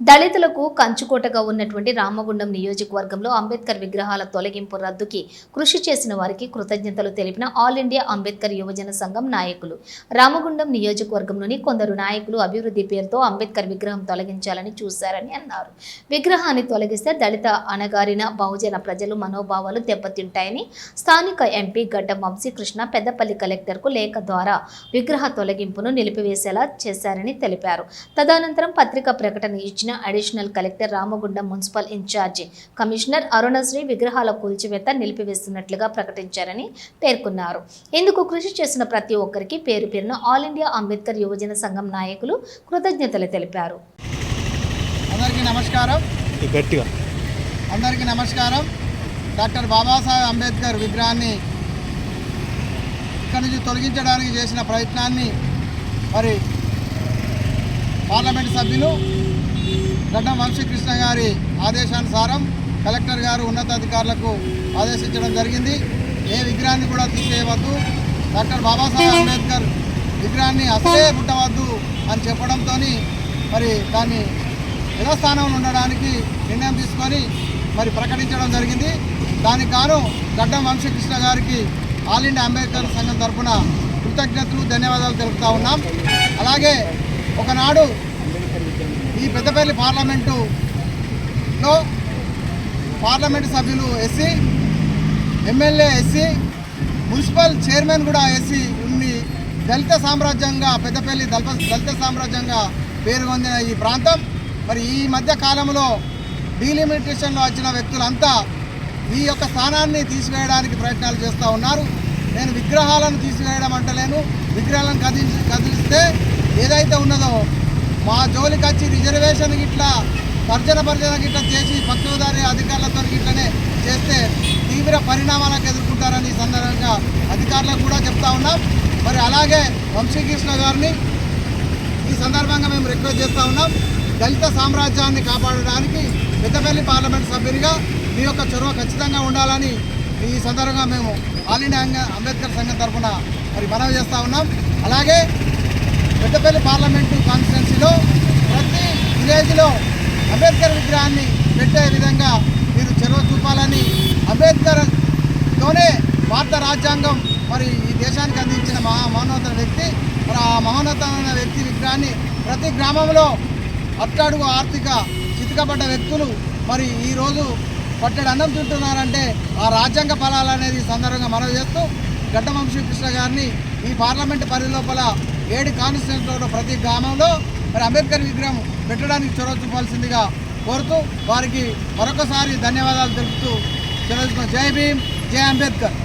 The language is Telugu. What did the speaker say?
దళితులకు కంచుకోటగా ఉన్నటువంటి రామగుండం నియోజకవర్గంలో అంబేద్కర్ విగ్రహాల తొలగింపు రద్దుకి కృషి చేసిన వారికి కృతజ్ఞతలు తెలిపిన ఆల్ ఇండియా అంబేద్కర్ యువజన సంఘం నాయకులు. రామగుండం నియోజకవర్గంలోని కొందరు నాయకులు అభివృద్ధి పేరుతో అంబేద్కర్ విగ్రహం తొలగించాలని చూశారని అన్నారు. విగ్రహాన్ని తొలగిస్తే దళిత అణగారిన బహుజన ప్రజలు మనోభావాలు దెబ్బతింటాయని స్థానిక ఎంపీ గడ్డం వంశీకృష్ణ పెద్దపల్లి కలెక్టర్కు లేఖ ద్వారా విగ్రహ తొలగింపును నిలిపివేసేలా చేశారని తెలిపారు. తదనంతరం పత్రికా ప్రకటన ఇచ్చిన additional collector Ramagundam municipal incharge commissioner Arunasri విగ్రహాల కూల్చివేత నిలిపివేస్తున్నట్లుగా ప్రకటించారని పేర్కొన్నారు. ఇందుకు కృషి చేసిన ప్రతి ఒక్కరికి పేరు పేరున ఆల్ ఇండియా అంబేద్కర్ యువజన సంఘం నాయకులు కృతజ్ఞతలు తెలిపారు. అందరికీ నమస్కారం. ఈ గట్టిగా. అందరికీ నమస్కారం. డాక్టర్ బాబాసాహెబ్ అంబేద్కర్ విగ్రహాన్ని ఇక్కడి నుంచి తొలగించడానికి చేసిన ప్రయత్నాన్ని మరి పార్లమెంట్ సభ్యులు గడ్డం వంశీకృష్ణ గారి ఆదేశానుసారం కలెక్టర్ గారు ఉన్నతాధికారులకు ఆదేశించడం జరిగింది. ఏ విగ్రహాన్ని కూడా తీసేయవద్దు. డాక్టర్ బాబాసాహెబ్ అంబేద్కర్ విగ్రహాన్ని అసలే పుట్టవద్దు అని చెప్పడంతో మరి దాన్ని యథాస్థానంలో ఉండడానికి నిర్ణయం తీసుకొని మరి ప్రకటించడం జరిగింది. దానికి గాను గడ్డం వంశీకృష్ణ గారికి ఆల్ ఇండియా అంబేద్కర్ సంఘం తరఫున కృతజ్ఞతలు ధన్యవాదాలు తెలుపుతా ఉన్నాం. అలాగే ఒకనాడు ఈ పెద్దపల్లి పార్లమెంటులో పార్లమెంటు సభ్యులు SC MLA SC municipal chairman కూడా ఎస్సీ ఉంది దళిత సామ్రాజ్యంగా పెద్దపల్లి దళిత దళిత సామ్రాజ్యంగా పేరు పొందిన ఈ ప్రాంతం. మరి ఈ మధ్య కాలంలో డీలిమిటేషన్లో వచ్చిన వ్యక్తులంతా ఈ యొక్క స్థానాన్ని తీసివేయడానికి ప్రయత్నాలు చేస్తూ ఉన్నారు. నేను విగ్రహాలను తీసివేయడం అంటలేను. విగ్రహాలను కదిలి కదిలిస్తే ఏదైతే ఉన్నదో మా జోలికి వచ్చి రిజర్వేషన్ ఇట్లా పర్జన భర్జన గిట్లా చేసి పక్కదారి అధికారులతో గిట్లనే చేస్తే తీవ్ర పరిణామాలకు ఎదుర్కొంటారని సందర్భంగా అధికారులకు కూడా చెప్తా ఉన్నాం. మరి అలాగే వంశీకృష్ణ గారిని ఈ సందర్భంగా మేము రిక్వెస్ట్ చేస్తూ ఉన్నాం. దళిత సామ్రాజ్యాన్ని కాపాడడానికి పెద్దపల్లి పార్లమెంట్ సభ్యునిగా మీ యొక్క చొరవ ఖచ్చితంగా ఉండాలని ఈ సందర్భంగా మేము ఆల్ ఇండియా అంబేద్కర్ సంఘం తరఫున మరి మనవి చేస్తూ ఉన్నాం. అలాగే పెద్దపల్లి పార్లమెంటు కాన్స్టిట్యున్సీలో ప్రతి విలేజ్లో అంబేద్కర్ విగ్రహాన్ని పెట్టే విధంగా మీరు చొరవ చూపాలని అంబేద్కర్తోనే భారత రాజ్యాంగం మరి ఈ దేశానికి అందించిన మహా మహోన్నత వ్యక్తి. మరి ఆ మహోన్నతమైన వ్యక్తి విగ్రహాన్ని ప్రతి గ్రామంలో అట్టడుగు ఆర్థిక చితికబడ్డ వ్యక్తులు మరి ఈరోజు పట్టెడు అన్నం తింటున్నారంటే ఆ రాజ్యాంగ ఫలాలు అనేది సందర్భంగా మనవి చేస్తూ గడ్డవంశీ కృష్ణ గారిని ఈ పార్లమెంట్ పరిధి లోపల ఏడు కాన్స్టిట్యూన్స్లో ప్రతి గ్రామంలో మరి అంబేద్కర్ విగ్రహం పెట్టడానికి చొరవ చూపాల్సిందిగా కోరుతూ వారికి మరొకసారి ధన్యవాదాలు తెలుపుతూ సెలవు జై భీమ్ జై అంబేద్కర్.